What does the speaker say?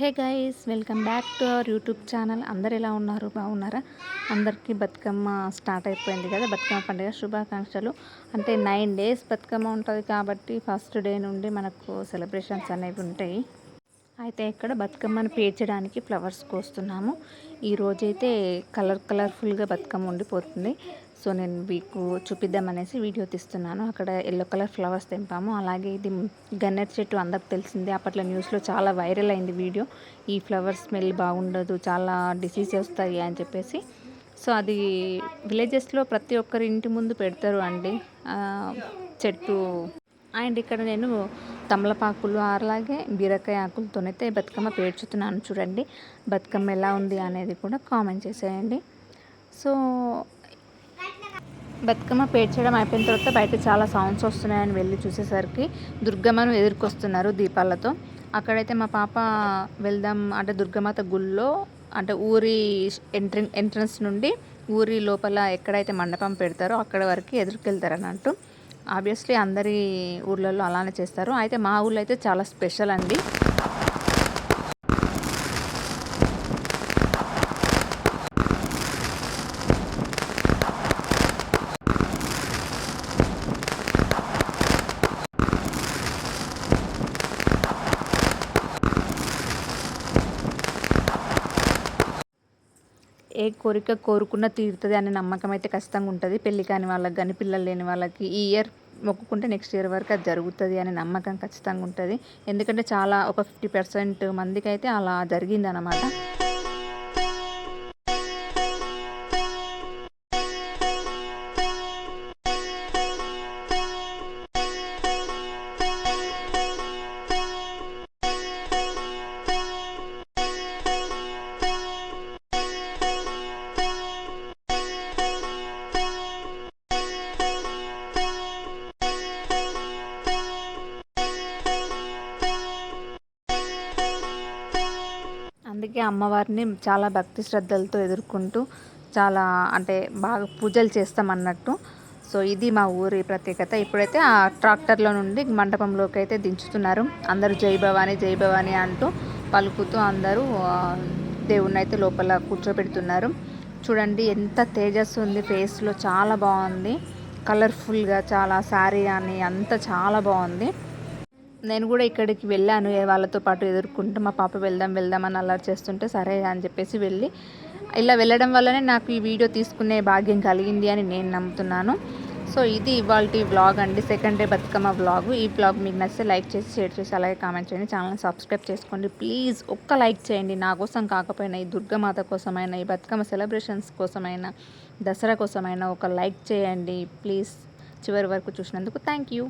Hey guys welcome back to our YouTube channel. అందరు ఎలా ఉన్నారు? బాగున్నారా? అందరికీ బతుకమ్మ స్టార్ట్ అయిపోయింది కదా. బతుకమ్మ పండుగ శుభాకాంక్షలు. అంటే నైన్ డేస్ బతుకమ్మ ఉంటుంది కాబట్టి ఫస్ట్ డే నుండి మనకు సెలబ్రేషన్స్ అనేవి ఉంటాయి. అయితే ఇక్కడ బతుకమ్మను పేర్చడానికి ఫ్లవర్స్ కోస్తున్నాము. ఈ రోజైతే కలర్ కలర్ఫుల్గా బతుకమ్మ ఉండిపోతుంది. సో నేను మీకు చూపిద్దామనేసి వీడియో తీస్తున్నాను. అక్కడ ఎల్లో కలర్ ఫ్లవర్స్ తెంపాము. అలాగే ఇది గన్నేరు చెట్టు అందరికి తెలిసిందే. అప్పట్లో న్యూస్లో చాలా వైరల్ అయింది వీడియో. ఈ ఫ్లవర్ స్మెల్ బాగుండదు చాలా డిసీజ్ వస్తాయి అని చెప్పేసి. సో అది విలేజెస్లో ప్రతి ఒక్కరి ఇంటి ముందు పెడతారు అండి. చెట్టు. అండ్ ఇక్కడ నేను తమలపాకులు అలాగే బీరకాయ ఆకులతోనైతే బతుకమ్మ పేర్చుతున్నాను చూడండి. బతుకమ్మ ఎలా ఉంది అనేది కూడా కామెంట్ చేసేయండి. సో బతుకమ్మ పేర్చడం అయిపోయిన తర్వాత బయట చాలా సౌండ్స్ వస్తున్నాయని వెళ్ళి చూసేసరికి దుర్గమ్మను ఎదుర్కొస్తున్నారు దీపాలతో. అక్కడైతే మా పాప వెళ్దాం అంటే దుర్గమాత గుళ్ళో అంటే ఊరి ఎంట్రన్ ఎంట్రన్స్ నుండి ఊరి లోపల ఎక్కడైతే మండపం పెడతారో అక్కడ వరకు ఎదురుకెళ్తారు అన్నట్టు ఆబ్వియస్లీ అందరి ఊర్లలో అలానే చేస్తారు. అయితే మా ఊళ్ళో అయితే చాలా స్పెషల్ అండి. ఏ కోరిక కోరుకున్న తీరుతుంది అనే నమ్మకం అయితే ఖచ్చితంగా ఉంటుంది. పెళ్ళి కాని వాళ్ళకి కానీ పిల్లలు లేని వాళ్ళకి ఈ ఇయర్ మొక్కుకుంటే నెక్స్ట్ ఇయర్ వరకు అది జరుగుతుంది అనే నమ్మకం ఖచ్చితంగా ఉంటుంది. ఎందుకంటే చాలా ఒక ఫిఫ్టీ పర్సెంట్ మందికి అయితే అలా జరిగిందనమాట అందుకే అమ్మవారిని చాలా భక్తి శ్రద్ధలతో ఎదుర్కొంటూ చాలా అంటే బాగా పూజలు చేస్తాం అన్నట్టు సో ఇది మా ఊరి ప్రత్యేకత. ఇప్పుడైతే ఆ ట్రాక్టర్లో నుండి మండపంలోకి అయితే దించుతున్నారు. అందరూ జై భవాని జై భవాని అంటూ పలుకుతూ అందరూ దేవుణ్ణి అయితే లోపల కూర్చోబెడుతున్నారు. చూడండి ఎంత తేజస్సు ఉంది. ఫేస్లో చాలా బాగుంది. కలర్ఫుల్గా చాలా శారీ అని అంతా చాలా బాగుంది. నేను కూడా ఇక్కడికి వెళ్ళాను వాళ్ళతో పాటు ఎదుర్కొంటూ మా పాప వెళ్దాం వెళ్దాం అని అల్లరి చేస్తుంటే సరే అని చెప్పేసి వెళ్ళి ఇలా వెళ్ళడం వల్లనే నాకు ఈ వీడియో తీసుకునే భాగ్యం కలిగింది అని నేను నమ్ముతున్నాను. సో ఇది ఇవాళ వ్లాగ్ అండి సెకండ్ డే బతుకమ్మ వ్లాగ్ ఈ వ్లాగ్ మీకు నచ్చితే లైక్ చేసి షేర్ చేసి అలాగే కామెంట్ చేయండి. ఛానల్ని సబ్స్క్రైబ్ చేసుకోండి. ప్లీజ్ ఒక్క లైక్ చేయండి. నా కోసం కాకపోయినా ఈ దుర్గమాత కోసమైనా ఈ బతుకమ్మ సెలబ్రేషన్స్ కోసమైనా దసరా కోసమైనా ఒక లైక్ చేయండి. ప్లీజ్ చివరి వరకు చూసినందుకు థ్యాంక్ యూ